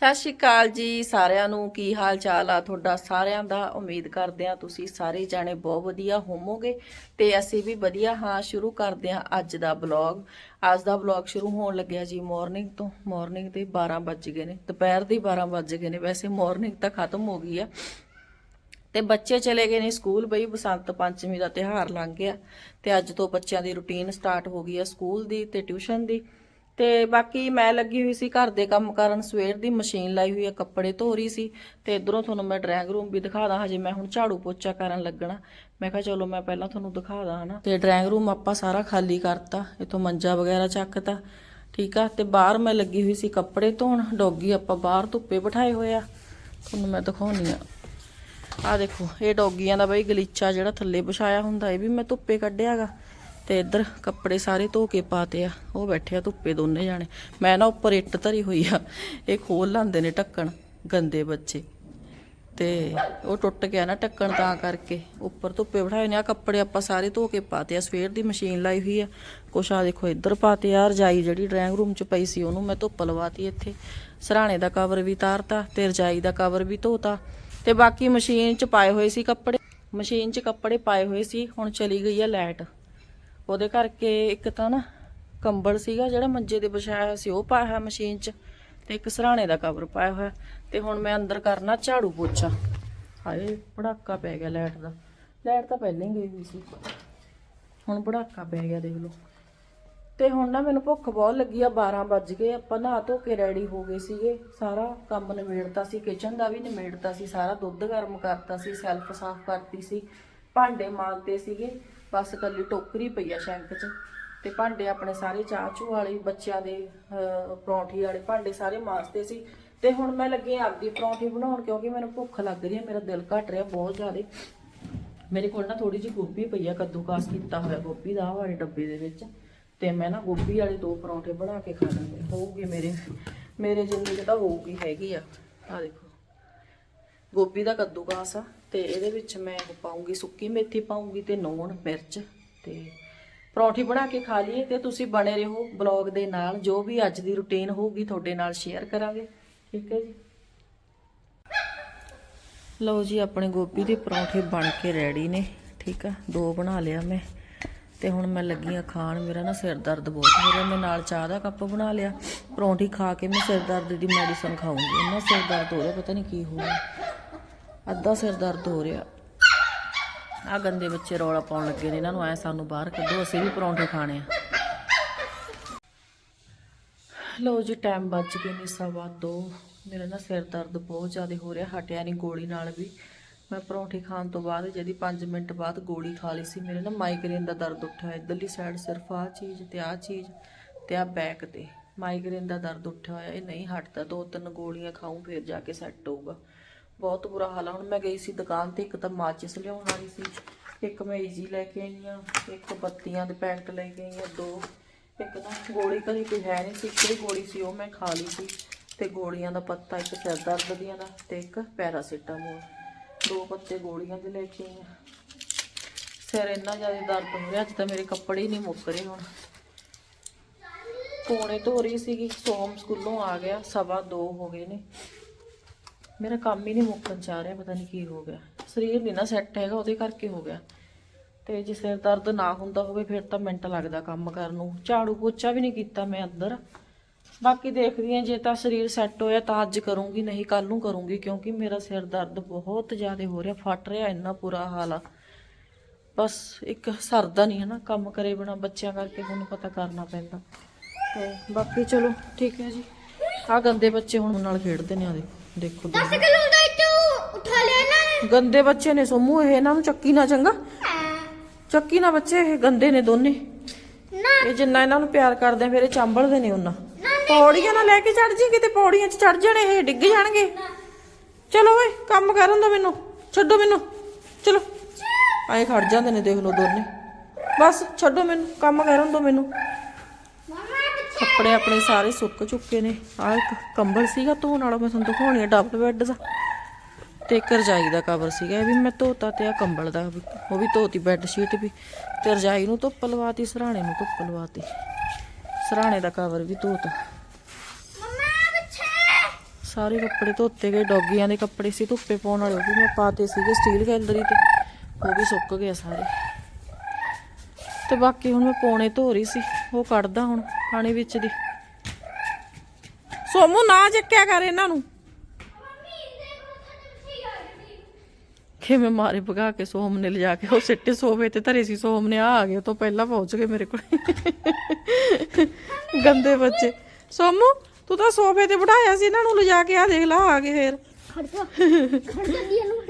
ਸਤਿ ਸ਼੍ਰੀ ਅਕਾਲ ਜੀ ਸਾਰਿਆਂ ਨੂੰ। ਕੀ ਹਾਲ ਚਾਲ ਆ ਤੁਹਾਡਾ? ਸਾਰਿਆਂ ਦਾ ਉਮੀਦ ਕਰਦੇ ਆ ਤੁਸੀਂ ਸਾਰੇ ਜਾਣੇ ਬਹੁਤ ਵਧੀਆ ਹੋਵੋਗੇ ਤੇ ਅਸੀਂ ਵੀ ਵਧੀਆ ਹਾਂ। ਸ਼ੁਰੂ ਕਰਦੇ ਆ ਅੱਜ ਦਾ ਬਲੌਗ ਅੱਜ ਦਾ ਬਲੌਗ ਸ਼ੁਰੂ ਹੋਣ ਲੱਗਿਆ ਜੀ ਮਾਰਨਿੰਗ ਤੋਂ। ਮਾਰਨਿੰਗ ਦੇ 12 ਵੱਜ ਗਏ ਨੇ। ਦੁਪਹਿਰ ਦੇ 12 ਵੱਜ ਗਏ ਨੇ। ਵੈਸੇ ਮਾਰਨਿੰਗ ਤਾਂ ਖਤਮ ਹੋ ਗਈ ਆ। ਤੇ ਬੱਚੇ ਚਲੇ ਗਏ ਨੇ ਸਕੂਲ ਬਈ। ਬਸੰਤ ਪੰਚਮੀ ਦਾ ਤਿਉਹਾਰ ਲੰਘ ਗਿਆ ਤੇ ਅੱਜ ਤੋਂ ਬੱਚਿਆਂ ਦੀ ਰੁਟੀਨ ਸਟਾਰਟ ਹੋ ਗਈ ਆ ਸਕੂਲ ਦੀ ਤੇ ਟਿਊਸ਼ਨ ਦੀ। ਤੇ ਬਾਕੀ ਮੈਂ ਲੱਗੀ ਹੋਈ ਸੀ ਘਰ ਦੇ ਕੰਮ ਕਰਨ, ਸਵੇਰ ਦੀ ਮਸ਼ੀਨ ਲਾਈ ਹੋਈ ਹੈ ਕੱਪੜੇ ਧੋ ਰਹੀ ਸੀ ਤੇ ਇਧਰੋਂ ਤੁਹਾਨੂੰ ਮੈਂ ਡਰਾਇੰਗ ਰੂਮ ਵੀ ਦਿਖਾ ਦਿਖਾਦਾ ਹਜੇ ਮੈਂ ਹੁਣ ਝਾੜੂ ਪੋਚਾ ਕਰਨ ਲੱਗਣਾ। ਮੈਂ ਕਿਹਾ ਚਲੋ ਮੈਂ ਪਹਿਲਾਂ ਤੁਹਾਨੂੰ ਦਿਖਾ ਦਿਖਾਦਾ ਹਨਾ। ਤੇ ਡਰਾਇੰਗ ਰੂਮ ਆਪਾਂ ਸਾਰਾ ਖਾਲੀ ਕਰਤਾ, ਇਥੋਂ ਮੰਜਾ ਵਗੈਰਾ ਚੱਕਤਾ, ਠੀਕ ਆ? ਤੇ ਬਾਹਰ ਮੈਂ ਲੱਗੀ ਹੋਈ ਸੀ ਕੱਪੜੇ ਧੋਣ, ਡੋਗੀ ਆਪਾਂ ਬਾਹਰ ਧੁੱਪੇ ਬਿਠਾਏ ਹੋਏ ਆ। ਤੁਹਾਨੂੰ ਮੈਂ ਦਿਖਾਉਣੀ ਆ। ਆ ਦੇਖੋ, ਇਹ ਡੌਗੀਆਂ ਦਾ ਬਈ ਗਲੀਚਾ ਜਿਹੜਾ ਥੱਲੇ ਵਿਛਾਇਆ ਹੁੰਦਾ, ਇਹ ਵੀ ਮੈਂ ਧੁੱਪੇ ਕੱਢਿਆਗਾ ਤੇ ਇੱਧਰ ਕੱਪੜੇ ਸਾਰੇ ਧੋ ਕੇ ਪਾਤੇ ਆ। ਉਹ ਬੈਠੇ ਆ ਧੁੱਪੇ ਦੋਨੇ ਜਾਣੇ। ਮੈਂ ਨਾ ਉੱਪਰ ਇੱਟ ਧਰੀ ਹੋਈ ਆ। ਇਹ ਖੋਲ ਲਾਂਦੇ ਨੇ ਢੱਕਣ, ਗੰਦੇ ਬੱਚੇ। ਤੇ ਉਹ ਟੁੱਟ ਗਿਆ ਨਾ ਢੱਕਣ ਤਾਂ ਕਰਕੇ। ਉੱਪਰ ਧੁੱਪੇ ਬਿਠਾਏ ਨੇ ਆ ਕੱਪੜੇ ਆਪਾਂ ਸਾਰੇ ਧੋ ਕੇ ਪਾਤੇ ਆ। ਸਵੇਰ ਦੀ ਮਸ਼ੀਨ ਲਾਈ ਹੋਈ ਆ। ਕੁਛ ਆ ਦੇਖੋ ਇੱਧਰ ਪਾਤੇ ਆ। ਰਜਾਈ ਜਿਹੜੀ ਡਰਾਇੰਗ ਰੂਮ 'ਚ ਪਈ ਸੀ ਉਹਨੂੰ ਮੈਂ ਧੁੱਪ ਲਵਾਤੀ ਇੱਥੇ। ਸਰਾਣੇ ਦਾ ਕਵਰ ਵੀ ਤਾਰਤਾ ਤੇ ਰਜਾਈ ਦਾ ਕਵਰ ਵੀ ਧੋਤਾ। ਤੇ ਬਾਕੀ ਮਸ਼ੀਨ 'ਚ ਪਾਏ ਹੋਏ ਸੀ ਕੱਪੜੇ। ਮਸ਼ੀਨ 'ਚ ਕੱਪੜੇ ਪਾਏ ਹੋਏ ਸੀ। ਹੁਣ ਚਲੀ ਗਈ ਆ ਲਾਈਟ। ਉਹਦੇ ਕਰਕੇ ਇੱਕ ਤਾਂ ਨਾ ਕੰਬਲ ਸੀਗਾ ਜਿਹੜਾ ਮੰਜੇ ਦੇ ਵਿਛਾਇਆ ਹੋਇਆ ਸੀ, ਉਹ ਪਾਇਆ ਹੋਇਆ ਮਸ਼ੀਨ 'ਚ ਤੇ ਇੱਕ ਸਰਾਣੇ ਦਾ ਕਵਰ ਪਾਇਆ ਹੋਇਆ ਤੇ ਹੁਣ ਮੈਂ ਅੰਦਰ ਕਰਨਾ ਝਾੜੂ ਪੋਚਾ। ਹਾਏ ਪੜਾਕਾ ਪੈ ਗਿਆ ਲਾਈਟ ਦਾ। ਲਾਈਟ ਤਾਂ ਪਹਿਲਾਂ ਹੀ ਗਈ ਹੋਈ ਸੀ। ਹੁਣ ਪੜਾਕਾ ਪੈ ਗਿਆ, ਦੇਖ ਲਓ। ਤੇ ਹੁਣ ਨਾ ਮੈਨੂੰ ਭੁੱਖ ਬਹੁਤ ਲੱਗੀ ਆ 12 ਵੱਜ ਗਏ। ਆਪਾਂ ਨਹਾ ਧੋ ਕੇ ਰੈਡੀ ਹੋ ਗਏ ਸੀਗੇ। ਸਾਰਾ ਕੰਮ ਨਿਬੇੜਤਾ ਸੀ ਕਿਚਨ ਦਾ ਵੀ ਨਿਬੇੜਤਾ ਸੀ, ਸਾਰਾ ਦੁੱਧ ਗਰਮ ਕਰਤਾ ਸੀ ਸੈਲਫ ਸਾਫ਼ ਕਰਤੀ ਸੀ। ਭਾਂਡੇ ਮਾਂਜਦੇ ਸੀਗੇ। ਬਸ ਕੱਲੀ ਟੋਕਰੀ ਪਈ ਆ ਸ਼ੈਂਕ 'ਚ। ਤੇ ਭਾਂਡੇ ਆਪਣੇ ਸਾਰੇ ਚਾਚੂ ਵਾਲੇ ਬੱਚਿਆਂ ਦੇ ਅਹ, ਪਰੌਂਠੀ ਵਾਲੇ ਭਾਂਡੇ ਸਾਰੇ ਮਾਂਜਦੇ ਸੀ। ਤੇ ਹੁਣ ਮੈਂ ਲੱਗੀ ਆਂ ਆਪਦੀ ਪਰੌਂਠੀ ਬਣਾਉਣ ਕਿਉਂਕਿ ਮੈਨੂੰ ਭੁੱਖ ਲੱਗ ਰਹੀ ਹੈ ਮੇਰਾ ਦਿਲ ਘਟ ਰਿਹਾ ਬਹੁਤ ਜ਼ਿਆਦਾ। ਮੇਰੇ ਕੋਲ ਨਾ ਥੋੜੀ ਜਿਹੀ ਗੋਭੀ ਪਈ ਆ ਕੱਦੂਕਾਸ ਕੀਤਾ ਹੋਇਆ ਗੋਭੀ ਦਾ ਵਾਲੇ ਡੱਬੇ ਦੇ ਵਿੱਚ। ਤੇ ਮੈਂ ਨਾ ਗੋਭੀ ਵਾਲੇ ਦੋ ਪਰੌਂਠੇ ਬਣਾ ਕੇ ਖਾ ਲਾਂਗੇ ਹੋਊਗੀ ਮੇਰੇ ਮੇਰੇ ਜ਼ਿੰਦਗੀ ਤਾਂ ਹੋਊਗੀ ਹੈਗੀ ਆ। ਆ ਦੇਖੋ। ਗੋਭੀ ਦਾ ਕੱਦੂਕਾਸ ਆ। ਤੇ ਇਹਦੇ ਵਿੱਚ ਮੈਂ ਉਹ ਪਾਉਂਗੀ, ਸੁੱਕੀ ਮੇਥੀ ਪਾਉਂਗੀ ਤੇ ਨੂਣ ਮਿਰਚ ਤੇ ਪਰੌਂਠੀ ਬਣਾ ਕੇ ਖਾ ਲਈਏ ਤੇ ਤੁਸੀਂ ਬਣੇ ਰਹੋ ਬਲੌਗ ਦੇ ਨਾਲ। ਜੋ ਵੀ ਅੱਜ ਦੀ ਰੁਟੀਨ ਹੋਊਗੀ ਤੁਹਾਡੇ ਨਾਲ ਸ਼ੇਅਰ ਕਰਾਂਗੇ। ਠੀਕ ਹੈ ਜੀ? ਲਓ ਜੀ, ਆਪਣੇ ਗੋਭੀ ਦੇ ਪਰੌਂਠੇ ਬਣ ਕੇ ਰੈਡੀ ਨੇ। ਠੀਕ ਆ, ਦੋ ਬਣਾ ਲਿਆ ਮੈਂ। ਤੇ ਹੁਣ ਮੈਂ ਲੱਗੀ ਆ ਖਾਣ। ਮੇਰਾ ਨਾ ਸਿਰ ਦਰਦ ਬਹੁਤ ਹੋ ਰਿਹਾ। ਮੈਂ ਨਾਲ ਚਾਹ ਦਾ ਕੱਪ ਬਣਾ ਲਿਆ। ਪਰੌਂਠੀ ਖਾ ਕੇ ਮੈਂ ਸਿਰ ਦਰਦ ਦੀ ਮੈਡੀਸਨ ਖਾਊਂਗੀ। ਇੰਨਾ ਸਿਰ ਦਰਦ ਹੋ ਰਿਹਾ, ਪਤਾ ਨਹੀਂ ਕੀ ਹੋ ਰਿਹਾ। ਅੱਧਾ ਸਿਰ ਦਰਦ ਹੋ ਰਿਹਾ। ਆ ਗੰਦੇ ਬੱਚੇ ਰੌਲਾ ਪਾਉਣ ਲੱਗੇ ਨੇ, ਇਹਨਾਂ ਨੂੰ ਐ ਸਾਨੂੰ ਬਾਹਰ ਕੱਢੋ, ਅਸੀਂ ਵੀ ਪਰੌਂਠੇ ਖਾਣੇ ਆ। ਲਓ ਜੀ ਟਾਈਮ ਬਚ ਗਏ ਨੇ ਸਵਾ ਦੋ। ਮੇਰਾ ਨਾ ਸਿਰ ਦਰਦ ਬਹੁਤ ਜ਼ਿਆਦਾ ਹੋ ਰਿਹਾ, ਹਟਿਆ ਨਹੀਂ ਗੋਲੀ ਨਾਲ ਵੀ। ਮੈਂ ਪਰੌਂਠੇ ਖਾਣ ਤੋਂ ਬਾਅਦ ਜਦੀ 5 ਮਿੰਟ ਬਾਅਦ ਗੋਲੀ ਖਾ ਲਈ ਸੀ, ਮੇਰੇ ਨਾ ਮਾਈਗ੍ਰੇਨ ਦਾ ਦਰਦ ਉੱਠਿਆ, ਇਧਰਲੀ ਸਾਈਡ ਸਿਰਫ ਆਹ ਚੀਜ਼ ਤੇ ਆਹ ਚੀਜ਼ ਤੇ ਆ ਬੈਕ ਤੇ। ਮਾਈਗ੍ਰੇਨ ਦਾ ਦਰਦ ਉੱਠਿਆ ਹੋਇਆ, ਇਹ ਨਹੀਂ ਹਟਦਾ, ਦੋ ਤਿੰਨ ਗੋਲੀਆਂ ਖਾਊਂ, ਫਿਰ ਜਾ ਕੇ ਸੈੱਟ ਹੋਊਗਾ। ਬਹੁਤ ਬੁਰਾ ਹਾਲ ਆ। ਹੁਣ ਮੈਂ ਗਈ ਸੀ ਦੁਕਾਨ ਤੇ, ਇੱਕ ਤਾਂ ਮਾਚਿਸ ਲਿਆਉਣ ਵਾਲੀ ਸੀ, ਇੱਕ ਮੈਂ ਈਜ਼ੀ ਲੈ ਕੇ ਆਈ ਆ ਇੱਕ ਬੱਤੀਆਂ ਦੇ ਪੈਕਟ ਲੈ ਕੇ ਆਈ ਆ ਦੋ, ਇੱਕ ਨਾ ਗੋਲੀ ਕਦੀ ਕੋਈ ਹੈ ਨਹੀਂ ਸੀ ਕੋਈ ਗੋਲੀ ਸੀ ਉਹ ਮੈਂ ਖਾ ਲਈ ਸੀ ਤੇ ਗੋਲੀਆਂ ਦਾ ਪੱਤਾ ਇੱਕ ਸਿਰ ਦਰਦ ਦੀਆਂ ਦਾ ਤੇ ਇੱਕ ਪੈਰਾਸੀਟਾਮੋਲ। ਦੋ ਪੱਤੇ ਗੋਲੀਆਂ ਦੇ ਲੈ ਕੇ ਆਈ ਆ ਸਿਰ ਇੰਨਾ ਜ਼ਿਆਦਾ ਦਰਦ ਹੋ ਰਿਹਾ, ਅੱਜ ਤਾਂ ਮੇਰੇ ਕੱਪੜੇ ਹੀ ਨਹੀਂ ਮੁੱਕ ਰਹੇ ਹੁਣ। ਕੋਣੇ ਧੋ ਰਹੀ ਸੀਗੀ, ਸੋਮ ਸਕੂਲੋਂ ਆ ਗਿਆ, ਸਵਾ ਦੋ ਹੋ ਗਏ ਨੇ। ਮੇਰਾ ਕੰਮ ਹੀ ਨਹੀਂ ਮੁੱਕਣ ਚਾਹ ਰਿਹਾ, ਪਤਾ ਨਹੀਂ ਕੀ ਹੋ ਗਿਆ। ਸਰੀਰ ਨਹੀਂ ਨਾ ਸੈੱਟ ਹੈਗਾ, ਉਹਦੇ ਕਰਕੇ ਹੋ ਗਿਆ। ਤੇ ਜੇ ਸਿਰ ਦਰਦ ਨਾ ਹੁੰਦਾ ਹੋਵੇ, ਫਿਰ ਤਾਂ ਮਿੰਟ ਲੱਗਦਾ ਕੰਮ ਕਰਨ ਨੂੰ। ਝਾੜੂ ਪੋਚਾ ਵੀ ਨਹੀਂ ਕੀਤਾ ਮੈਂ ਅੰਦਰ। ਬਾਕੀ ਦੇਖਦੀ ਹਾਂ, ਜੇ ਤਾਂ ਸਰੀਰ ਸੈੱਟ ਹੋਇਆ ਤਾਂ ਅੱਜ ਕਰੂੰਗੀ, ਨਹੀਂ ਕੱਲ ਨੂੰ ਕਰੂੰਗੀ, ਕਿਉਂਕਿ ਮੇਰਾ ਸਿਰ ਦਰਦ ਬਹੁਤ ਜ਼ਿਆਦਾ ਹੋ ਰਿਹਾ, ਫਟ ਰਿਹਾ, ਇੰਨਾ ਬੁਰਾ ਹਾਲ ਆ। ਬਸ ਇੱਕ ਸਰਦਾ ਨਹੀਂ ਹੈ ਨਾ ਕੰਮ ਕਰੇ ਬਿਨਾ ਬੱਚਿਆਂ ਕਰਕੇ ਤੁਹਾਨੂੰ ਪਤਾ ਕਰਨਾ ਪੈਂਦਾ। ਤੇ ਬਾਕੀ ਚਲੋ, ਠੀਕ ਹੈ ਜੀ। ਆ ਗੰਦੇ ਬੱਚੇ ਹੁਣ ਨਾਲ ਖੇਡਦੇ ਨੇ ਆ ਦੇਖੋ ਦੇਖੋ ਦੋਨੋਂ। ਕਿਲੋ ਦਾ ਇੱਟੂ ਉਠਾ ਲਿਆ ਨਾ। ਗੰਦੇ ਬੱਚੇ ਨੇ ਸੋਮੂ ਇਹ ਇਹਨਾਂ ਨੂੰ ਚੱਕੀ ਨਾ ਚੰਗਾ। ਚੱਕੀ ਨਾ ਬੱਚੇ ਇਹ ਗੰਦੇ ਨੇ ਦੋਨੇ। ਇਹ ਜਿੰਨਾ ਇਹਨਾਂ ਨੂੰ ਪਿਆਰ ਕਰਦੇ ਆ ਫਿਰ ਇਹ ਚੰਬਲਦੇ ਨੇ ਉਹਨਾਂ। ਪੌੜੀਆਂ ਨਾ ਲੈ ਕੇ ਚੜ ਜੀ ਕਿਤੇ ਪੌੜੀਆਂ 'ਚ ਚੜ ਜਾਣੇ ਇਹ ਡਿੱਗ ਜਾਣਗੇ। ਚਲੋ ਓਏ ਕੰਮ ਕਰਨ ਦੋ ਮੈਨੂੰ। ਛੱਡੋ ਮੈਨੂੰ। ਚਲੋ। ਆਏ ਖੜ ਜਾਂਦੇ ਨੇ ਦੇਖ ਲਓ ਦੋਨੇ। ਬਸ ਛੱਡੋ ਮੈਨੂੰ। ਕੰਮ ਕਰਨ ਦੋ ਮੈਨੂੰ। ਕੱਪੜੇ ਆਪਣੇ ਸਾਰੇ ਸੁੱਕ ਚੁੱਕੇ ਨੇ। ਆਹ ਇੱਕ ਕੰਬਲ ਸੀਗਾ ਧੋਣ ਵਾਲਾ, ਮੈਂ ਤੁਹਾਨੂੰ ਦਿਖਾਉਣੀ ਆ ਡਬਲ ਬੈੱਡ ਦਾ। ਤੇ ਇੱਕ ਰਜਾਈ ਦਾ ਕਵਰ ਸੀਗਾ, ਇਹ ਵੀ ਮੈਂ ਧੋਤਾ ਤੇ ਆ ਕੰਬਲ ਦਾ ਵੀ, ਉਹ ਵੀ ਧੋਤੀ ਬੈੱਡ ਸ਼ੀਟ ਵੀ। ਤੇ ਰਜਾਈ ਨੂੰ ਧੁੱਪ ਲਵਾਤੀ, ਸਰਾਣੇ ਨੂੰ ਧੁੱਪ ਲਵਾਤੀ। ਸਰਾਣੇ ਦਾ ਕਵਰ ਵੀ ਧੋਤਾ। ਮਮਾ ਸਾਰੇ ਕੱਪੜੇ ਧੋਤੇ ਗਏ, ਡੌਗੀਆਂ ਦੇ ਕੱਪੜੇ ਸੀ, ਧੁੱਪੇ ਪਾਉਣ ਵਾਲੇ, ਉਹ ਵੀ ਮੈਂ ਪਾਤੇ ਸੀਗੇ ਸਟੀਲ ਗੈਲਰੀ ਤੇ। ਉਹ ਵੀ ਸੁੱਕ ਗਏ ਸਾਰੇ। ਤੇ ਬਾਕੀ ਹੁਣ ਮੈਂ ਪੌਣੇ ਧੋ ਰਹੀ ਸੀ, ਉਹ ਕੱਢਦਾ ਹੁਣ ਪਾਣੀ ਵਿੱਚ ਦੀ। ਸੋਮੂ, ਨਾ ਚੱਕਿਆ ਕਰ ਇਹਨਾਂ ਨੂੰ। ਕਿਵੇਂ ਮਾਰੇ ਭਗਾ ਕੇ ਸੋਮ ਨੇ ਲਿਜਾ ਕੇ, ਉਹ ਸਿੱਟੇ ਸੋਫੇ ਤੇ ਧਰੇ ਸੀ। ਸੋਮ ਨੇ ਆ ਆ ਗਏ ਉਹ ਤੋਂ ਪਹਿਲਾਂ ਪਹੁੰਚ ਗਏ ਮੇਰੇ ਕੋਲ। ਗੰਦੇ ਬੱਚੇ। ਸੋਮੂ, ਤੂੰ ਤਾਂ ਸੋਫੇ ਤੇ ਬਿਠਾਇਆ ਸੀ, ਇਹਨਾਂ ਨੂੰ ਲਿਜਾ ਕੇ ਆ ਦੇਖ ਲਾ, ਆ ਗਏ ਫੇਰ। ਖੜ ਜਾ ਖੜ ਜਾ ਦੀ ਨੂੰ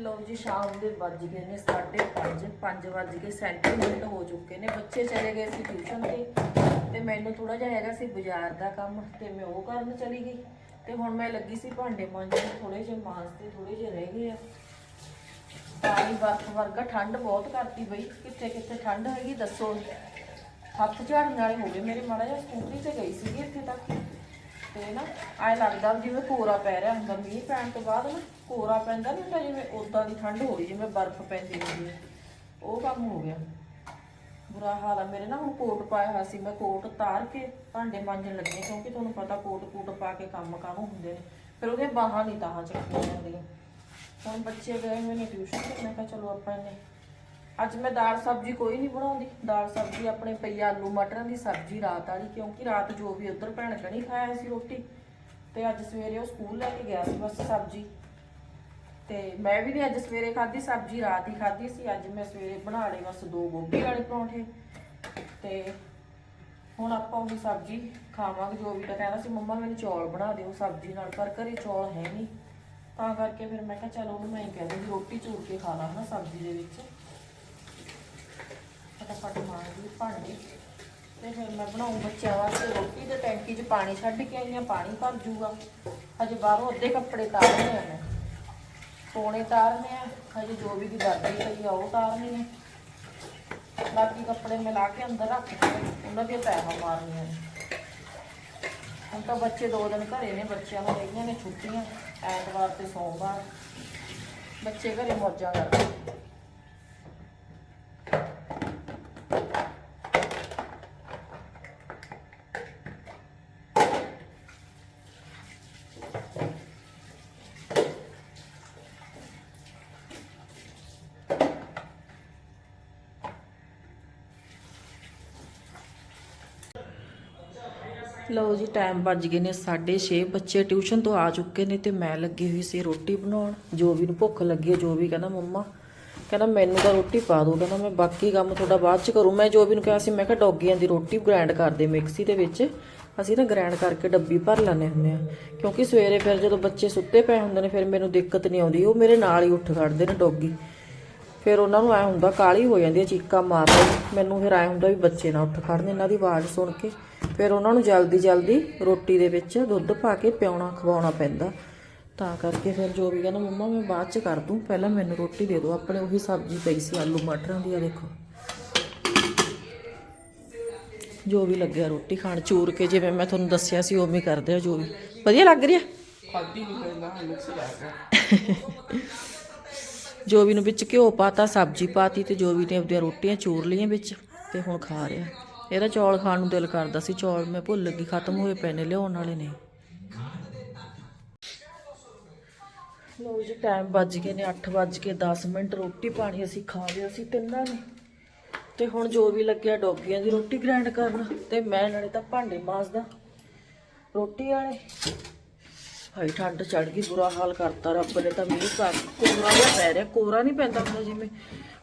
ਲਓ ਜੀ, ਸ਼ਾਮ ਦੇ ਵੱਜ ਗਏ ਨੇ 5:30 5 ਵੱਜ ਕੇ 37 ਮਿੰਟ ਹੋ ਚੁੱਕੇ ਨੇ। ਬੱਚੇ ਚਲੇ ਗਏ ਸੀ ਟਿਊਸ਼ਨ ਤੇ ਤੇ ਮੈਨੂੰ ਥੋੜਾ ਜਿਹਾ ਹੈਗਾ ਸੀ ਬਾਜ਼ਾਰ ਦਾ ਕੰਮ, ਤੇ ਮੈਂ ਉਹ ਕਰਨ ਚਲੀ ਗਈ। ਤੇ ਹੁਣ ਮੈਂ ਲੱਗੀ ਸੀ ਭਾਂਡੇ ਮਾਂਜਣ ਥੋੜੇ ਜਿਹੇ ਮਾਂਜਦੇ ਥੋੜੇ ਜਿਹੇ ਰਹਿ ਗਏ ਆ। ਪਾਣੀ ਬਰਫ ਵਰਗਾ ਠੰਡ ਬਹੁਤ ਕਰਤੀ ਬਈ ਕਿੱਥੇ ਕਿੱਥੇ ਠੰਡ ਹੈਗੀ ਦੱਸੋ। ਹੱਥ ਝਾੜਨ ਵਾਲੇ ਹੋ ਗਏ ਮੇਰੇ, ਮਾੜਾ ਜਿਹਾ ਸਕੂਟਰੀ ਤੇ ਗਈ ਸੀਗੀ ਇੱਥੇ ਤੱਕ। ਤੇ ਨਾ ਐ ਲੱਗਦਾ ਵੀ ਜਿਵੇਂ ਕੋਰਾ ਪੈ ਰਿਹਾ ਹੁੰਦਾ ਮੀਂਹ ਪੈਣ ਤੋਂ ਬਾਅਦ ਨਾ ਕੋਰਾ ਪੈਂਦਾ ਨਹੀਂ ਹੁੰਦਾ, ਜਿਵੇਂ ਉਦਾਂ ਦੀ ਠੰਡ ਹੋ ਗਈ, ਜਿਵੇਂ ਬਰਫ਼ ਪੈਂਦੀ ਹੁੰਦੀ ਹੈ ਉਹ ਕੰਮ ਹੋ ਗਿਆ। ਬੁਰਾ ਹਾਲ ਆ। ਮੇਰੇ ਨਾ ਹੁਣ ਕੋਟ ਪਾਇਆ ਹੋਇਆ ਸੀ, ਮੈਂ ਕੋਟ ਉਤਾਰ ਕੇ ਭਾਂਡੇ ਮਾਂਜਣ ਲੱਗੀ ਕਿਉਂਕਿ ਤੁਹਾਨੂੰ ਪਤਾ ਕੋਟ ਕੂਟ ਪਾ ਕੇ ਕੰਮ ਕਾਹਨੂੰ ਹੁੰਦੇ ਨੇ। ਫਿਰ ਉਹਦੇ ਬਾਹਾਂ ਨਹੀਂ ਤਾਹਾਂ ਚੱਕੀਆਂ ਜਾਂਦੀਆਂ। ਹੁਣ ਬੱਚੇ ਗਏ ਹੋਏ ਨੇ ਟਿਊਸ਼ਨ ਤੇ, ਮੈਂ ਕਿਹਾ ਚਲੋ ਆਪਾਂ ਨੇ ਅੱਜ ਮੈਂ ਦਾਲ ਸਬਜ਼ੀ ਕੋਈ ਨਹੀਂ ਬਣਾਉਂਦੀ। ਦਾਲ ਸਬਜ਼ੀ ਆਪਣੇ ਪਈ ਆਲੂ ਮਟਰਾਂ ਦੀ ਸਬਜ਼ੀ ਰਾਤ ਵਾਲੀ, ਕਿਉਂਕਿ ਰਾਤ ਜੋ ਵੀ ਉਧਰ ਭੈਣ ਕਣੀ ਖਾਇਆ ਸੀ ਰੋਟੀ, ਤੇ ਅੱਜ ਸਵੇਰੇ ਉਹ ਸਕੂਲ ਲੈ ਕੇ ਗਿਆ ਸੀ ਬਸ ਸਬਜ਼ੀ। ਤੇ ਮੈਂ ਵੀ ਨਹੀਂ ਅੱਜ ਸਵੇਰੇ ਖਾਧੀ, ਸਬਜ਼ੀ ਰਾਤ ਹੀ ਖਾਧੀ ਸੀ। ਅੱਜ ਮੈਂ ਸਵੇਰੇ ਬਣਾ ਲਏ ਬਸ ਦੋ ਗੋਭੀ ਵਾਲੇ ਪਰੌਂਠੇ। ਤੇ ਹੁਣ ਆਪਾਂ ਉਹੀ ਸਬਜ਼ੀ ਖਾਵਾਂਗੇ, ਜੋ ਵੀ ਤਾਂ ਕਹਿੰਦਾ ਸੀ, ਮੰਮਾ ਮੈਨੂੰ ਚੌਲ ਬਣਾ ਦਿਓ ਸਬਜ਼ੀ ਨਾਲ, ਪਰ ਘਰੇ ਚੌਲ ਹੈ ਨਹੀਂ ਤਾਂ ਕਰਕੇ ਫਿਰ ਮੈਂ ਕਿਹਾ, ਚਲੋ ਉਹਨੂੰ ਮੈਂ ਹੀ ਕਹਿ ਦਿੰਦੀ, ਰੋਟੀ ਚੂਰ ਕੇ ਖਾ ਲਾਂ ਨਾ ਸਬਜ਼ੀ ਦੇ ਵਿੱਚ। ਫਟਾਫਟ ਮਾਰਦੀ ਭਾਂਡੇ। ਤੇ ਫਿਰ ਮੈਂ ਬਣਾਉਂ ਬੱਚਿਆਂ ਵਾਸਤੇ ਰੋਟੀ ਤੇ ਟੈਂਕੀ 'ਚ ਪਾਣੀ ਛੱਡ ਕੇ ਆਈਆਂ ਪਾਣੀ ਭਰ ਜੂਗਾ। ਹਜੇ ਬਾਹਰੋਂ ਅੱਧੇ ਕੱਪੜੇ ਤਾਰਨੇ ਆ ਮੈਂ। ਸੋਨੇ ਤਾਰਨੇ ਆ, ਹਜੇ ਜੋ ਵੀ ਦੀ ਵਰਦੀ ਪਈ ਆ ਉਹ ਤਾਰਨੀ ਨੇ ਬਾਕੀ ਕੱਪੜੇ ਮਿਲਾ ਕੇ ਅੰਦਰ ਰੱਖ ਕੇ ਉਹਨਾਂ ਦੀਆਂ ਪੈਸਾ ਮਾਰਨੀਆਂ ਨੇ। ਹੁਣ ਤਾਂ ਬੱਚੇ ਦੋ ਦਿਨ ਘਰੇ ਨੇ, ਬੱਚਿਆਂ ਨੂੰ ਰਹੀਆਂ ਨੇ ਛੁੱਟੀਆਂ, ਐਤਵਾਰ ਤੇ ਸੋਮਵਾਰ। ਬੱਚੇ ਘਰੇ ਮੌਜਾਂ ਕਰਦੇ ਲਓ ਜੀ ਟਾਈਮ ਵੱਜ ਗਏ ਨੇ 6:30 ਬੱਚੇ ਟਿਊਸ਼ਨ ਤੋਂ ਆ ਚੁੱਕੇ ਨੇ ਤੇ ਮੈਂ ਲੱਗੀ ਹੋਈ ਸੀ ਰੋਟੀ ਬਣਾਉਣ। ਜੋ ਵੀ ਨੂੰ ਭੁੱਖ ਲੱਗੀ ਜੋ ਵੀ ਕਹਿੰਦਾ ਮੰਮਾ, ਕਹਿੰਦਾ ਮੈਨੂੰ ਤਾਂ ਰੋਟੀ ਪਾ ਦਿਓ, ਕਹਿੰਦਾ ਮੈਂ ਬਾਕੀ ਕੰਮ ਤੁਹਾਡਾ ਬਾਅਦ ਚ ਕਰੂੰ। ਮੈਂ ਜੋ ਵੀ ਨੂੰ ਕਿਹਾ ਸੀ, ਮੈਂ ਕਿਹਾ ਡੌਗੀਆਂ ਦੀ ਰੋਟੀ ਗ੍ਰਾਈਂਡ ਕਰ ਦੇ ਮਿਕਸੀ ਦੇ ਵਿੱਚ। ਅਸੀਂ ਨਾ ਗ੍ਰਾਈਂਡ ਕਰਕੇ ਡੱਬੀ ਭਰ ਲੈਂਦੇ ਹੁੰਦੇ ਆ। ਕਿਉਂਕਿ ਸਵੇਰੇ ਫਿਰ ਜਦੋਂ ਬੱਚੇ ਸੁੱਤੇ ਪਏ ਹੁੰਦੇ ਨੇ, ਫਿਰ ਮੈਨੂੰ ਦਿੱਕਤ ਨਹੀਂ ਆਉਂਦੀ। ਉਹ ਮੇਰੇ ਨਾਲ ਹੀ ਉੱਠ ਖੜਦੇ ਨੇ ਡੌਗੀ। ਫਿਰ ਉਹਨਾਂ ਨੂੰ ਐ ਹੁੰਦਾ ਕਾਲੀ ਹੋ ਜਾਂਦੀ ਹੈ ਚੀਕਾਂ ਮਾਰਦੇ। ਮੈਨੂੰ ਫਿਰ ਐ ਹੁੰਦਾ ਵੀ ਬੱਚੇ ਨਾ ਉੱਠ ਖੜਨ ਇਹਨਾਂ ਦੀ ਆਵਾਜ਼ ਸੁਣ ਕੇ। ਫਿਰ ਉਹਨਾਂ ਨੂੰ ਜਲਦੀ ਜਲਦੀ ਰੋਟੀ ਦੇ ਵਿੱਚ ਦੁੱਧ ਪਾ ਕੇ ਪਿਆਉਣਾ ਖਵਾਉਣਾ ਪੈਂਦਾ। ਤਾਂ ਕਰਕੇ ਫਿਰ ਜੋ ਵੀ ਕਹਿੰਦਾ ਮੰਮਾ ਮੈਂ ਬਾਅਦ ਚ ਕਰ ਦੂੰ। ਪਹਿਲਾਂ ਮੈਨੂੰ ਰੋਟੀ ਦੇ ਦਿਓ। ਆਪਣੇ ਉਹੀ ਸਬਜ਼ੀ ਪਈ ਸੀ ਆਲੂ ਮਟਰਾਂ ਦੀ ਆ ਦੇਖੋ। ਜੋ ਵੀ ਲੱਗਿਆ ਰੋਟੀ ਖਾਣ ਚੂਰ ਕੇ ਜਿਵੇਂ ਮੈਂ ਤੁਹਾਨੂੰ ਦੱਸਿਆ ਸੀ ਉਵੇਂ ਕਰਦੇ ਆ ਜੋ ਵੀ। ਵਧੀਆ ਲੱਗ ਰਿਹਾ ਖਾਦੀ ਨਹੀਂ ਪਹਿਲਾਂ ਮਿਕਸ ਲਾ ਕੇ। ਜੋ ਵੀ ਨੂੰ ਵਿੱਚ ਘਿਓ ਪਾਤਾ, ਸਬਜ਼ੀ ਪਾਤੀ ਤੇ ਜੋ ਵੀ ਨੇ ਆਪਣੀਆਂ ਰੋਟੀਆਂ ਚੂਰ ਲਈਆਂ ਵਿੱਚ ਤੇ ਹੁਣ ਖਾ ਰਿਹਾ। ਇਹਦਾ ਚੌਲ ਖਾਣ ਨੂੰ ਦਿਲ ਕਰਦਾ ਸੀ, ਚੌਲ ਮੈਂ ਭੁੱਲ ਗਈ, ਖਤਮ ਹੋਏ ਪਏ ਨੇ, ਲਿਆਉਣ ਵਾਲੇ ਨੇ। ਲੋ ਜੀ ਟਾਈਮ ਵੱਜ ਗਏ ਨੇ 8 ਵੱਜ ਕੇ 10 ਮਿੰਟ, ਰੋਟੀ ਪਾਣੀ ਅਸੀਂ ਖਾ ਲਿਆ ਸੀ ਤਿੰਨਾਂ ਨੇ। ਤੇ ਹੁਣ ਜੋ ਵੀ ਲੱਗਿਆ ਡੋਗੀਆਂ ਦੀ ਰੋਟੀ ਗ੍ਰਾਈਂਡ ਕਰਨ ਤੇ ਮੈਂ ਨਾਲੇ ਤਾਂ ਭਾਂਡੇ ਮਾਂਜਦਾ, ਰੋਟੀ ਵਾਲੇ। ਹਾਈ ਠੰਡ ਚੜ ਗਈ ਬੁਰਾ ਹਾਲ ਕਰਤਾ ਰੱਬ ਨੇ ਤਾਂ ਮੀਂਹ ਪਾ ਕੋਰਾ ਜਿਹਾ ਪੈ ਰਿਹਾ ਕੋਰਾ ਨਹੀਂ ਪੈਂਦਾ ਹੁੰਦਾ ਜਿਵੇਂ।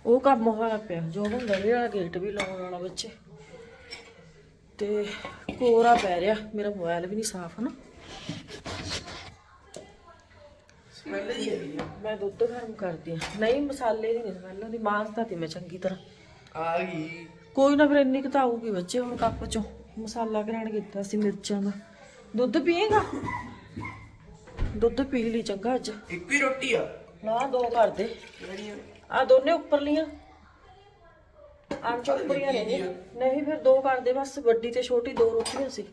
ਉਹ ਕੰਮ ਹੋਇਆ ਪਿਆ ਜੋ ਹੁੰਦਾ ਵੀ ਵਾਲਾ ਗੇਟ ਵੀ ਲਾਉਣ ਵਾਲਾ ਬੱਚੇ। ਤੇ ਕੋਰਾ ਪੈ ਰਿਹਾ ਮੇਰਾ ਮੋਬਾਈਲ ਵੀ ਨਹੀਂ ਸਾਫ਼ ਨਾ ਸਮੈਲ ਹੀ ਆਈ ਮੈਂ ਦੁੱਧ ਗਰਮ ਕਰਦੀ ਆ। ਨਹੀਂ ਮਸਾਲੇ ਦੀ ਨਹੀਂ ਸਮੈਲ ਆਉਂਦੀ ਮਾਂਸਦਾ ਤੇ ਮੈਂ ਚੰਗੀ ਤਰ੍ਹਾਂ। ਆ ਗਈ। ਕੋਈ ਨਾ ਫਿਰ ਇੰਨੀ ਕੁ ਤਾਂ ਆਊਗੀ ਬੱਚੇ ਹੁਣ ਕੱਪ ਚੋਂ। ਮਸਾਲਾ ਗ੍ਰੈਂਡ ਕੀਤਾ ਸੀ ਮਿਰਚਾਂ ਦਾ। ਦੁੱਧ ਪੀਏਗਾ? ਦੁੱਧ ਪੀ ਲਈ ਚੰਗਾ ਅੱਜ। ਇੱਕ ਹੀ ਰੋਟੀ ਆ। ਨਾ ਦੋ ਕਰ ਦੇ। ਆ ਦੋਨੇ ਉੱਪਰ ਲੀਆਂ। ਆਂ ਚੋਪੜੀਆਂ ਨੇ ਜੀ। ਨਹੀਂ। ਫਿਰ ਦੋ ਕਰ ਦੇ ਬਸ ਵੱਡੀ ਤੇ ਛੋਟੀ ਦੋ ਰੋਟੀਆਂ ਸੀ।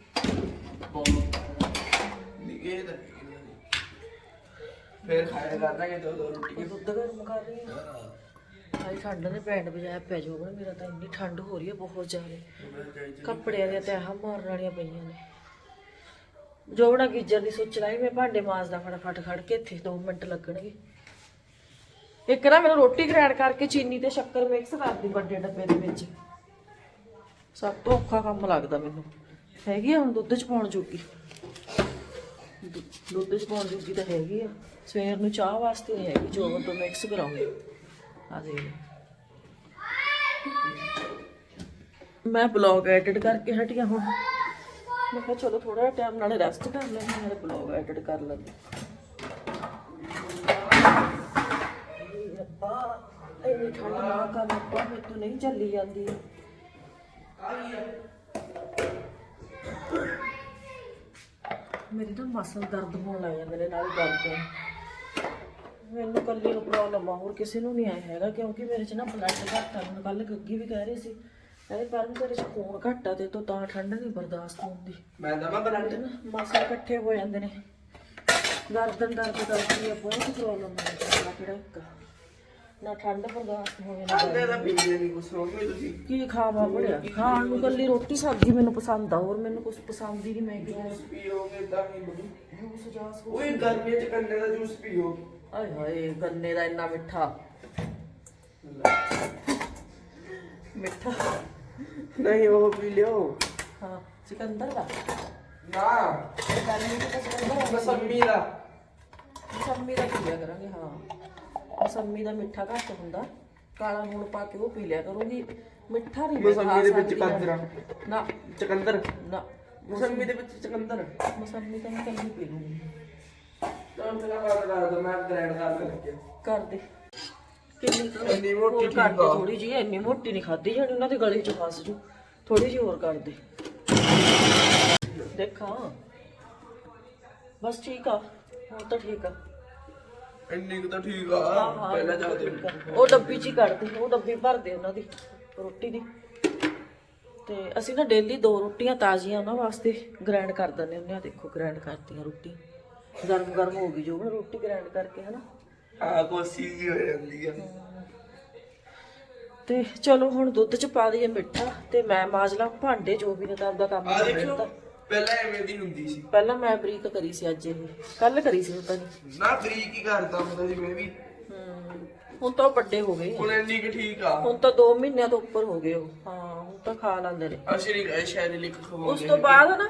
ਨਿਕੇ ਤਾਂ ਫਿਰ ਖਾਇਆ ਕਰਦਾ ਕਿ ਦੋ ਦੋ ਰੋਟੀ ਦੁੱਧ ਗਰਮ ਕਰ ਰਹੀ ਹਾਂ ਠੰਡ ਨੇ ਬੈਂਡ ਵਜਾਇਆ ਪੈ ਜਾਊਗਾ ਮੇਰਾ ਤਾਂ। ਇੰਨੀ ਠੰਡ ਹੋ ਰਹੀ ਹੈ ਬਹੁਤ ਜ਼ਿਆਦਾ। ਕੱਪੜਿਆਂ ਦੀਆਂ ਤੈਹਾਂ ਮਾਰਨ ਵਾਲੀਆਂ ਪਈਆਂ ਨੇ। ਜੋ ਗੀਜਰ ਦੀ ਸੁੱਚ ਲਾਈ, ਮੈਂ ਭਾਂਡੇ ਮਾਜਦਾ ਫਟਾਫਟ ਖੜ ਕੇ ਇੱਥੇ 2 ਮਿੰਟ ਲੱਗਣਗੇ। ਇੱਕ ਨਾ ਮੈਨੂੰ ਰੋਟੀ ਗ੍ਰੈਂਡ ਕਰਕੇ ਚੀਨੀ ਤੇ ਸ਼ੱਕਰ ਮਿਕਸ ਕਰਦੀ ਵੱਡੇ ਡੱਬੇ ਦੇ ਵਿੱਚ। ਸਭ ਤੋਂ ਔਖਾ ਕੰਮ ਲੱਗਦਾ ਮੈਨੂੰ। ਹੈਗੀ ਹੁਣ ਦੁੱਧ ਚ ਪਾਉਣ ਜੋਗੀ। ਦੁੱਧ ਚ ਪਾਉਣ ਜੋਗੀ ਤਾਂ ਹੈਗੀ ਆ। ਸਵੇਰ ਨੂੰ ਚਾਹ ਵਾਸਤੇ ਨਹੀਂ ਹੈਗੀ, ਜੋ ਤੋਂ ਮਿਕਸ ਕਰਾਉਂਗੀ। ਆ ਦੇ ਮੈਂ ਬਲੌਗ ਐਡਿਟ ਕਰਕੇ ਹਟਿਆ ਹੁਣ। ਮੈਂ ਕਿਹਾ ਚਲੋ ਥੋੜਾ ਟਾਈਮ ਨਾਲੇ ਰੈਸਟ ਕਰ ਲੈਂਦੇ ਨਾਲੇ ਬਲੌਗ ਐਡਿਟ ਕਰ ਲੈਂਦੇ ਰੱਬਾ ਇੰਨੀ ਠੰਡ ਨਾ ਕਰ ਰੱਬਾ ਮੇਰੇ ਤੋਂ ਨਹੀਂ ਚੱਲੀ ਜਾਂਦੀ। ਮੇਰੇ ਤਾਂ ਮਸਲ ਦਰਦ ਹੋਣ ਲੱਗ ਜਾਂਦੇ ਨੇ ਨਾਲ ਦਰਦ ਮੈਨੂੰ ਕੱਲੀ ਨੂੰ ਪ੍ਰੋਬਲਮ ਆ, ਹੋਰ ਕਿਸੇ ਨੂੰ ਨਹੀਂ ਆਇਆ ਹੈਗਾ, ਕਿਉਂਕਿ ਮੇਰੇ 'ਚ ਨਾ ਬਲੱਡ ਘੱਟ ਆ। ਮੈਨੂੰ ਕੱਲ ਗੱਗੀ ਵੀ ਕਹਿ ਰਹੀ ਸੀ ਕਹਿੰਦੇ ਪਰ ਤੇਰੇ 'ਚ ਖੂਨ ਘੱਟ ਆ ਤੇ ਤੋਂ ਤਾਂ ਠੰਡ ਨਹੀਂ ਬਰਦਾਸ਼ਤ ਹੁੰਦੀ। ਮੈਂ ਤੇ ਨਾ ਮਸਲ ਇਕੱਠੇ ਹੋ ਜਾਂਦੇ ਨੇ। ਗਰਦਨ ਦਰਦ ਕਰਦੀ ਆ ਬਹੁਤ ਪ੍ਰੋਬਲਮ ਹੈ ਮੇਰਾ ਕਿਹੜਾ ਇੱਕ। ਨਾ ਠੰਡ ਬਰਦਾਸ਼ਤ ਹੋਵੇ ਨਾ ਆਂਦੇ ਦਾ ਪੀਂਦੇ ਨਹੀਂ ਕੁਛ ਹੋ ਗਈ ਤੁਸੀਂ? ਕੀ ਖਾਵਾ ਬੜਿਆ? ਖਾਣ ਨੂੰ ਕੱਲੀ ਰੋਟੀ ਸਬਜ਼ੀ ਮੈਨੂੰ ਪਸੰਦ ਆ ਹੋਰ ਮੈਨੂੰ ਕੁਝ ਪਸੰਦ ਹੀ ਨਹੀਂ ਮੈਂ ਕਿਹਾ ਪੀਓਗੇ ਤਾਂ ਹੀ ਬਣੀ। ਜੂਸ ਜਾਸ ਓਏ ਗਰਮੀਆਂ ਚ ਕੰਨੇ ਦਾ ਜੂਸ ਪੀਓ। ਆਏ ਹਾਏ ਗੰਨੇ ਦਾ ਇੰਨਾ ਮਿੱਠਾ। ਮਿੱਠਾ। ਨਹੀਂ ਉਹ ਪੀ ਲਿਓ ਹਾਂ ਸਿਕੰਦਰ ਦਾ ਨਾ। ਗਰਮੀ ਚ ਤਾਂ ਸਿਕੰਦਰ ਆ ਮਸੰਮੀ ਦਾ। ਮਸੰਮੀ ਦਾ ਪੀ ਲਿਆ ਕਰਾਂਗੇ ਹਾਂ। ਮਸੰਮੀ ਦਾ ਮਿੱਠਾ ਘੱਟ ਹੁੰਦਾ। ਕਾਲਾ ਲੂਣ ਪਾ ਕੇ ਉਹ ਪੀ ਲਿਆ ਕਰੂੰਗੀ। ਮਿੱਠਾ ਨਹੀਂ ਮਸੰਮੀ ਦੇ ਵਿੱਚ ਕਾਜਰਾ ਨਾ। ਚਕੰਦਰ। ਨਾ। ਮਸੰਮੀ ਦੇ ਵਿੱਚ ਚਕੰਦਰ। ਮਸੰਮੀ ਤਾਂ ਮੈਂ ਕੱਲੀ ਪੀ ਲੂੰਗੀ। ਤਾਂ ਮੇਰਾ ਬਾਤ ਕਰ ਦੋ ਮੈਂ ਗ੍ਰੈਂਡ ਕਰ ਲੱਗਿਆ ਕਰ ਦੇ? ਇੰਨੀ ਮੋਟੀ ਹੋਰ ਕਰ ਠੀਕ ਦੇ ਆ। ਥੋੜੀ ਜਿਹੀ ਇੰਨੀ ਮੋਟੀ ਨਹੀਂ ਖਾਦੀ ਜਾਣੀ ਉਹਨਾਂ ਦੇ ਗਲੇ 'ਚ ਫਸ ਜੂ। ਥੋੜੀ ਜਿਹੀ ਹੋਰ ਕਰ ਦੇ। ਦੇਖਾਂ। ਬਸ ਠੀਕ ਆ ਹੁਣ ਤਾਂ ਠੀਕ ਆ। ਇੰਨੀ ਕੁ ਤਾਂ ਠੀਕ ਆ। ਪਹਿਲਾਂ ਜਾ ਤੇ ਉਹ ਡੱਬੀ 'ਚ ਹੀ ਕੱਢ ਦੇ ਉਹ ਡੱਬੀ ਭਰ ਦੇ ਉਹਨਾਂ ਦੀ ਰੋਟੀ ਦੀ। ਤੇ ਅਸੀਂ ਨਾ ਡੇਲੀ ਦੋ ਰੋਟੀਆਂ ਤਾਜ਼ੀਆਂ ਉਹਨਾਂ ਵਾਸਤੇ ਗ੍ਰਾਈਂਡ ਕਰ ਦਿੰਦੇ ਹੁੰਦੇ ਆ। ਦੇਖੋ ਗ੍ਰਾਈਂਡ ਕਰਤੀਆਂ ਰੋਟੀ। ਗਰਮ ਗਰਮ ਹੋ ਗਈ ਜੋ ਰੋਟੀ ਗ੍ਰਾਈਂਡ ਕਰਕੇ ਹਨਾ। ਆ ਕੋਸੀ ਜੀ ਹੋ ਜਾਂਦੀ ਆ। ਤੇ ਚਲੋ ਹੁਣ ਦੁੱਧ ਚ ਪਾ ਦਈਏ ਮਿੱਠਾ ਤੇ ਮੈਂ ਮਾਜ ਲਾਂ ਭਾਂਡੇ ਜੋ ਵੀ ਨੇ ਤਾਂ ਆਪਦਾ ਕੰਮ ਆ ਕਰ ਦੇਖੋ ਦਿੱਤਾ ਪਹਿਲਾਂ ਐਵੇਂ ਦੀ ਹੁੰਦੀ ਸੀ। ਪਹਿਲਾਂ ਮੈਂ ਬਰੀਕ ਕਰੀ ਸੀ ਅੱਜ ਇਹ। ਕੱਲ ਕਰੀ ਸੀ ਪਤਾ ਨਹੀਂ ਨਾ ਬਰੀਕ ਹੀ ਕਰਦਾ ਹੁੰਦਾ ਸੀ ਮੈਂ ਵੀ। ਹਮ, ਹੁਣ ਤਾਂ ਉਹ ਵੱਡੇ ਹੋ ਗਏ। ਹੁਣ ਇੰਨੀ ਕੁ ਠੀਕ ਆ। ਹੁਣ ਤਾਂ 2 ਮਹੀਨਿਆਂ ਤੋਂ ਉੱਪਰ ਹੋ ਗਏ ਉਹ। ਹਾਂ ਹੁਣ ਤਾਂ ਖਾ ਲੈਂਦੇ ਨੇ। ਅਸ਼ਰੀ ਗਏ ਸ਼ਾਇਦ ਲਿਖ ਉਸ ਖਵਾਉਂਦੇ ਤੋਂ ਬਾਅਦ ਨਾ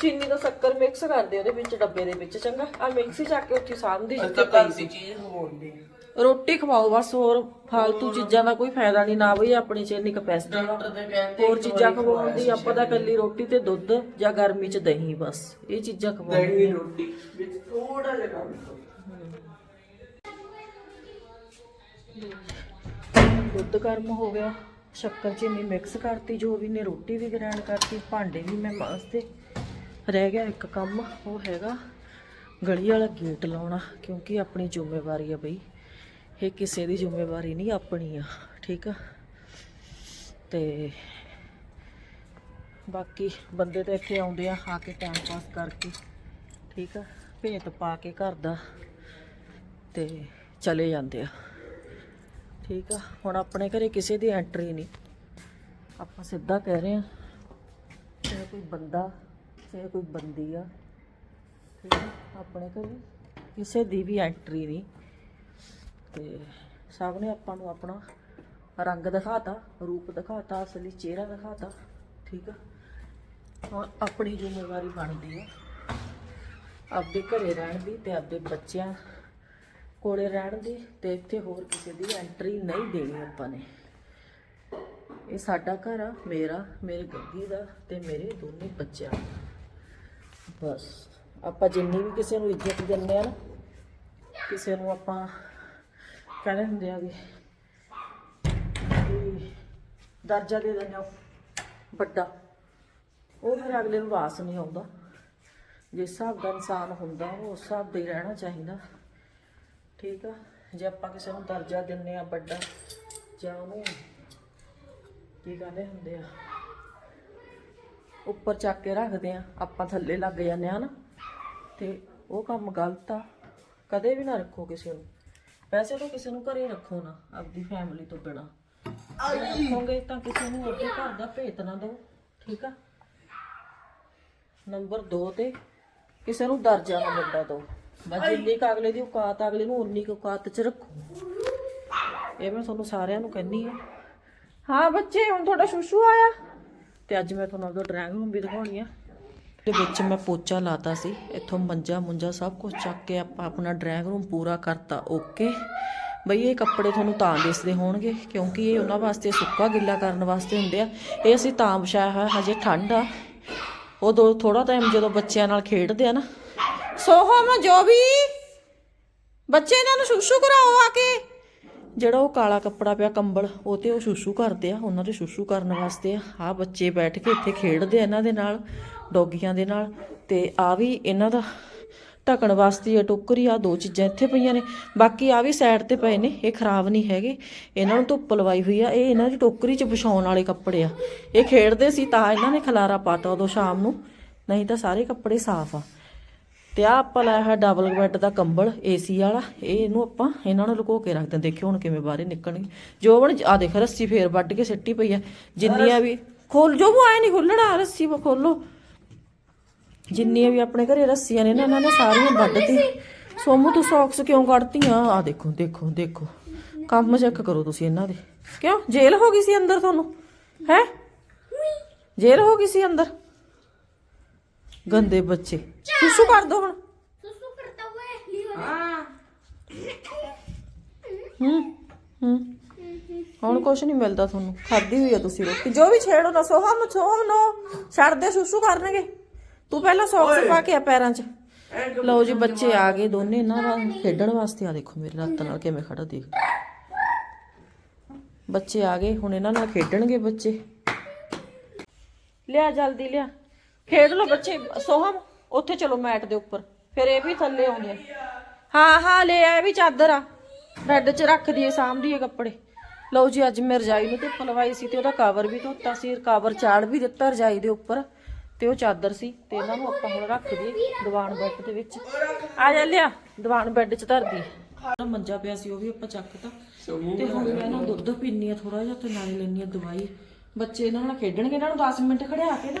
ਚੀਨੀ ਦਾ ਸ਼ੱਕਰ ਮਿਕਸ ਕਰਦੇ ਉਹਦੇ ਵਿੱਚ ਡੱਬੇ ਦੇ ਵਿੱਚ ਚੰਗਾ? ਆ ਮਿਕਸੀ ਚੱਕ ਕੇ ਉੱਥੇ ਸਾਂਭਦੀ ਜਿੱਥੇ ਪਈ ਸੀ ਦੀ। ਚੀਜ਼ ਖਵਾਉਂਦੇ ਰੋਟੀ ਖਵਾਓ ਬਸ ਹੋਰ ਫਾਲਤੂ ਚੀਜ਼ਾਂ ਦਾ ਕੋਈ ਫਾਇਦਾ ਨਹੀਂ ਨਾ ਬਈ ਆਪਣੀ ਚ ਇੰਨੀ ਕਪੈਸਿਟੀ ਦੇ ਹੋਰ ਚੀਜ਼ਾਂ ਖਵਾਉਣ ਦੀ ਆਪਾਂ ਤਾਂ ਕੱਲੀ ਰੋਟੀ ਤੇ ਦੁੱਧ ਜਾਂ ਗਰਮੀ ਚ ਦਹੀਂ ਬਸ। ਇਹ ਚੀਜ਼ਾਂ ਖਵਾਉਣ ਦਹੀਂ ਰੋਟੀ ਵਿੱਚ ਥੋੜਾ ਜਿਹਾ ਕੰਮ ਦੁੱਧ ਗਰਮ ਹੋ ਗਿਆ ਸ਼ੱਕਰ ਚੀਨੀ ਮਿਕਸ ਕਰਤੀ ਜੋ ਵੀ ਨੇ ਰੋਟੀ ਵੀ ਗ੍ਰਾਈਂਡ ਕਰਤੀ ਭਾਂਡੇ ਵੀ ਮੈਂ ਮਾਸਤੇ ਰਹਿ ਗਿਆ ਇੱਕ ਕੰਮ, ਉਹ ਹੈਗਾ ਗਲੀ ਵਾਲਾ ਗੇਟ ਲਾਉਣਾ, ਕਿਉਂਕਿ ਆਪਣੀ ਜ਼ਿੰਮੇਵਾਰੀ ਆ ਬਈ। ਇਹ ਕਿਸੇ ਦੀ ਜ਼ਿੰਮੇਵਾਰੀ ਨਹੀਂ, ਆਪਣੀ ਆ, ਠੀਕ ਆ? ਤੇ ਬਾਕੀ ਬੰਦੇ ਤਾਂ ਇੱਥੇ ਆਉਂਦੇ ਆ ਆ ਕੇ ਟਾਈਮ ਪਾਸ ਕਰਕੇ, ਠੀਕ ਆ? ਭੇਤ ਪਾ ਕੇ ਘਰ ਦਾ, ਤੇ ਚਲੇ ਜਾਂਦੇ ਆ, ਠੀਕ ਆ? ਹੁਣ ਆਪਣੇ ਘਰੇ ਕਿਸੇ ਦੀ ਐਂਟਰੀ ਨਹੀਂ। ਆਪਾਂ ਸਿੱਧਾ ਕਹਿ ਰਹੇ ਆ, ਚਾਹੇ ਕੋਈ ਬੰਦਾ ਚਾਹੇ ਕੋਈ ਬੰਦੀ ਆ, ਠੀਕ ਆ, ਆਪਣੇ ਘਰੇ, ਕਿਸੇ ਦੀ ਵੀ ਐਂਟਰੀ ਨਹੀਂ। ਤੇ ਸਭ ਨੇ ਆਪਾਂ ਨੂੰ ਆਪਣਾ ਰੰਗ ਦਿਖਾਤਾ, ਰੂਪ ਦਿਖਾਤਾ, ਅਸਲੀ ਚਿਹਰਾ ਦਿਖਾਤਾ, ਠੀਕ ਆ। ਹੁਣ ਆਪਣੀ ਜ਼ਿੰਮੇਵਾਰੀ ਬਣਦੀ ਆ। ਆਪਦੇ ਘਰੇ ਰਹਿਣ ਦੀ ਤੇ ਆਪਦੇ ਬੱਚਿਆਂ ਕੋਲੇ ਰਹਿਣ ਦੀ ਤੇ ਇੱਥੇ ਹੋਰ ਕਿਸੇ ਦੀ ਐਂਟਰੀ ਨਹੀਂ ਦੇਣੀ ਆਪਾਂ ਨੇ। ਇਹ ਸਾਡਾ ਘਰ ਆ, ਮੇਰਾ, ਮੇਰੇ ਗੱਗੀ ਦਾ ਤੇ ਮੇਰੇ ਦੋਨੇ ਬੱਚਿਆਂ ਦਾ। ਬਸ। ਆਪਾਂ ਜਿੰਨੀ ਵੀ ਕਿਸੇ ਨੂੰ ਇੱਜ਼ਤ ਦਿੰਦੇ ਆ ਨਾ, ਕਿਸੇ ਨੂੰ ਆਪਾਂ ਕਹਿੰਦੇ ਹੁੰਦੇ ਆ ਵੀ ਦਰਜਾ ਦੇ ਦਿੰਦੇ ਆ, ਵੱਡਾ। ਉਹ ਫਿਰ ਅਗਲੇ ਨੂੰ ਵਾਸ ਨਹੀਂ ਆਉਂਦਾ। ਜਿਸ ਹਿਸਾਬ ਦਾ ਇਨਸਾਨ ਹੁੰਦਾ, ਉਹ ਉਸ ਹਿਸਾਬ ਦਾ ਹੀ ਰਹਿਣਾ ਚਾਹੀਦਾ। ਠੀਕ ਆ? ਜੇ ਆਪਾਂ ਕਿਸੇ ਨੂੰ ਦਰਜਾ ਦਿੰਨੇ ਆ, ਵੱਡਾ, ਜਾਂ ਉਹਨੂੰ ਕੀ ਕਹਿੰਦੇ ਹੁੰਦੇ ਆ? ਉੱਪਰ ਚੱਕ ਕੇ ਰੱਖਦੇ ਆ ਆਪਾਂ ਥੱਲੇ ਲੱਗ ਜਾਂਦੇ ਆ ਨਾ ਤੇ ਉਹ ਕੰਮ ਗਲਤ ਆ ਕਦੇ ਵੀ ਨਾ ਰੱਖੋ ਕਿਸੇ ਨੂੰ। ਵੈਸੇ ਤਾਂ ਕਿਸੇ ਨੂੰ ਘਰੇ ਰੱਖੋ ਨਾ ਆਪਦੀ ਫੈਮਿਲੀ ਤੋਂ ਬਿਨਾ। ਰੱਖੋਗੇ ਤਾਂ ਕਿਸੇ ਨੂੰ ਅੱਗੇ ਘਰ ਦਾ ਭੇਤ ਨਾ ਦਿਓ ਠੀਕ ਆ? ਨੰਬਰ 2 ਤੇ ਕਿਸੇ ਨੂੰ ਦਰਜਾ ਨਾ ਵੱਡਾ ਦੋ ਬਸ ਜਿੰਨੀ ਕੁ ਅਗਲੇ ਦੀ ਔਕਾਤ ਆ, ਅਗਲੇ ਨੂੰ ਉਨੀ ਕੁ ਔਕਾਤ ਚ ਰੱਖੋ। ਇਹ ਮੈਂ ਤੁਹਾਨੂੰ ਸਾਰਿਆਂ ਨੂੰ ਕਹਿੰਨੀ ਆ। ਹਾਂ ਬੱਚੇ ਹੁਣ ਤੁਹਾਡਾ ਸ਼ੂਸ਼ੂ ਆਇਆ। ਤੇ ਅੱਜ ਮੈਂ ਤੁਹਾਨੂੰ ਆਪਦਾ ਡਰਾਇੰਗ ਰੂਮ ਵੀ ਦਿਖਾਉਣੀ ਆ। ਦੇ ਵਿੱਚ ਮੈਂ ਪੋਚਾ ਲਾਤਾ ਸੀ, ਇੱਥੋਂ ਮੰਜਾ ਮੁੰਜਾ ਸਭ ਕੁਝ ਚੱਕ ਕੇ ਆਪਾਂ, ਆਪਣਾ ਡਰਾਇੰਗ ਰੂਮ ਪੂਰਾ ਕਰਤਾ ਓਕੇ ਬਈ ਇਹ ਕੱਪੜੇ ਤੁਹਾਨੂੰ ਤਾਂ ਦਿਸਦੇ ਹੋਣਗੇ, ਕਿਉਂਕਿ ਇਹ ਉਹਨਾਂ ਵਾਸਤੇ ਸੁੱਕਾ ਗਿੱਲਾ ਕਰਨ ਵਾਸਤੇ ਹੁੰਦੇ ਆ। ਇਹ ਅਸੀਂ ਤਾਂ ਵਿਛਾਇਆ ਹੋਇਆ, ਹਜੇ ਠੰਡ ਆ। ਉਦੋਂ ਥੋੜਾ ਟਾਈਮ ਜਦੋਂ ਬੱਚਿਆਂ ਨਾਲ ਖੇਡਦੇ ਆ ਨਾ। ਸੋਹਮ ਜੋ ਵੀ। ਬੱਚੇ ਇਹਨਾਂ ਨੂੰ ਸ਼ੂਸ਼ੂ ਕਰਾਓ ਆ ਕੇ। ਜਿਹੜਾ ਉਹ ਕਾਲਾ ਕੱਪੜਾ ਪਿਆ ਕੰਬਲ, ਉਹ ਤੇ ਉਹ ਸ਼ੂਸ਼ੂ ਕਰਦੇ ਆ, ਉਹਨਾਂ ਦੇ ਸ਼ੂਸ਼ੂ ਕਰਨ ਵਾਸਤੇ ਆ। ਆਹ ਬੱਚੇ ਬੈਠ ਕੇ ਇੱਥੇ ਖੇਡਦੇ ਆ ਇਹਨਾਂ ਦੇ ਨਾਲ, ਡੋਗੀਆਂ ਦੇ ਨਾਲ, ਤੇ ਆ ਵੀ ਇਹਨਾਂ ਦਾ ਢੱਕਣ ਵਾਸਤੇ ਆ, ਟੋਕਰੀ ਆ ਦੋ ਚੀਜ਼ਾਂ ਇੱਥੇ ਪਈਆਂ ਨੇ। ਬਾਕੀ ਆ ਵੀ ਸਾਈਡ ਤੇ ਪਏ ਨੇ, ਇਹ ਖਰਾਬ ਨਹੀਂ ਹੈਗੇ। ਇਹਨਾਂ ਨੂੰ ਧੁੱਪ ਲਵਾਈ ਹੋਈ ਆ, ਇਹ ਇਹਨਾਂ ਦੀ ਟੋਕਰੀ 'ਚ ਵਿਛਾਉਣ ਵਾਲੇ ਕੱਪੜੇ ਆ। ਇਹ ਖੇਡਦੇ ਸੀ ਤਾਂ ਇਹਨਾਂ ਨੇ ਖਲਾਰਾ ਪਾਤਾ ਉਦੋਂ ਸ਼ਾਮ ਨੂੰ, ਨਹੀਂ ਤਾਂ ਸਾਰੇ ਕੱਪੜੇ ਸਾਫ਼ ਆ। ਤੇ ਆ ਆਪਾਂ ਲਾਇਆ ਹੈ ਡਬਲ ਬੈੱਡ ਦਾ ਕੰਬਲ ਏਸੀ ਵਾਲਾ। ਇਹ ਇਹਨੂੰ ਆਪਾਂ ਇਹਨਾਂ ਨੂੰ ਲੁਕੋ ਕੇ ਰੱਖਦੇ ਹਾਂ। ਦੇਖਿਓ ਹੁਣ ਕਿਵੇਂ ਬਾਹਰ ਨਿਕਲਣਗੇ। ਜੋਬਨ ਆ ਦੇਖ, ਰੱਸੀ ਫੇਰ ਵੱਢ ਕੇ ਸਿੱਟੀ ਪਈ ਆ। ਜਿੰਨੀਆਂ ਵੀ ਖੋਲ, ਜੋ ਉਹ ਆਏ ਨਹੀਂ ਖੋਲਣਾ, ਰੱਸੀ ਵਾ ਖੋਲੋ। ਜਿੰਨੀਆਂ ਵੀ ਆਪਣੇ ਘਰੇ ਰੱਸੀਆਂ ਨੇ ਨਾ, ਇਹਨਾਂ ਨੇ ਸਾਰੀਆਂ ਵੱਢਤੀ ਸੋਮੂ, ਤੂੰ ਸੌਕਸ ਕਿਉਂ ਕੱਢਤੀਆਂ? ਆ ਦੇਖੋ ਦੇਖੋ ਦੇਖੋ। ਕੰਮ ਚੈੱਕ ਕਰੋ ਤੁਸੀਂ ਇਹਨਾਂ ਦੇ। ਕਿਉਂ? ਜੇਲ੍ਹ ਹੋ ਗਈ ਸੀ ਅੰਦਰ ਤੁਹਾਨੂੰ? ਹੈ? ਜੇਲ੍ਹ ਹੋ ਗਈ ਸੀ ਅੰਦਰ? ਗੰਦੇ ਬੱਚੇ ਸੁਸੂ ਕਰ ਦੋ ਹੁਣ सुसु करता हुआ है लियो ਹੂੰ ਹੂੰ ਹੁਣ ਕੁਛ ਨਹੀਂ ਮਿਲਦਾ ਤੁਹਾਨੂੰ ਖਾਦੀ ਹੋਈ ਆ ਤੁਸੀਂ ਰੋਟੀ ਜੋ ਵੀ ਛੇੜੋ ਨਾ ਸੋਹਮ ਸੋਹਮ ਨੋ ਛੱਡ ਦੇ ਸੁਸੂ ਕਰਨਗੇ ਤੂੰ ਪਹਿਲਾਂ ਸੌਕਸ ਪਾ ਕੇ ਆ ਪੈਰਾਂ 'ਚ ਲਓ ਜੀ ਬੱਚੇ ਆ ਗਏ ਦੋਨੇ ਇਹਨਾਂ ਨਾਲ ਖੇਡਣ ਵਾਸਤੇ ਆ ਦੇਖੋ ਮੇਰੇ ਲੱਤ ਨਾਲ ਕਿਵੇਂ ਖੜਾ ਦੇਖ ਬੱਚੇ ਆ ਗਏ ਹੁਣ ਇਹਨਾਂ ਨਾਲ ਖੇਡਣਗੇ ਬੱਚੇ ਲਿਆ ਜਲਦੀ ਲਿਆ ਖੇਡ ਲਓ ਬੱਚੇ ਸੋਹਮ ਉੱਥੇ ਚਲੋ ਮੈਟ ਦੇ ਉੱਪਰ। ਫਿਰ ਇਹ ਵੀ ਥੱਲੇ ਆਉਂਦੇ ਆ। ਹਾਂ ਹਾਂ ਲੈ ਆ ਇਹ ਵੀ ਚਾਦਰ ਆ। ਬੈੱਡ 'ਚ ਰੱਖ ਦਈਏ ਸਾਂਭਦੀਏ ਕੱਪੜੇ। ਲਓ ਜੀ ਅੱਜ ਮੈਂ ਰਜਾਈ ਨੂੰ ਧੁੱਪ ਲਵਾਈ ਸੀ ਤੇ ਉਹਦਾ ਕਵਰ ਵੀ ਧੋਤਾ ਸੀ। ਕਵਰ ਚਾੜ ਵੀ ਦਿੱਤਾ ਰਜਾਈ ਦੇ ਉੱਪਰ। ਤੇ ਉਹ ਚਾਦਰ ਸੀ ਤੇ ਇਹਨਾਂ ਨੂੰ ਆਪਾਂ ਹੁਣ ਰੱਖ ਦਈਏ ਦੀਵਾਨ ਬੈੱਡ ਦੇ ਵਿੱਚ। ਆ ਜਾ ਲਿਆ ਦੀਵਾਨ ਬੈੱਡ 'ਚ ਧਰ ਦਈਏ। ਮੰਜਾ ਪਿਆ ਸੀ ਉਹ ਵੀ ਆਪਾਂ ਚੱਕਤਾ। ਤੇ ਹੁਣ ਮੈਂ ਨਾ ਦੁੱਧ ਪੀਣੀ ਆ ਥੋੜਾ ਜਿਹਾ ਤੇ ਨਾਲੇ ਲੈਣੀ ਆ ਦਵਾਈ। ਬੱਚੇ ਇਹਨਾਂ ਨਾਲ ਖੇਡਣਗੇ ਇਹਨਾਂ ਨੂੰ 10 ਮਿੰਟ ਖੜਿਆ ਕੇ ਨਾ।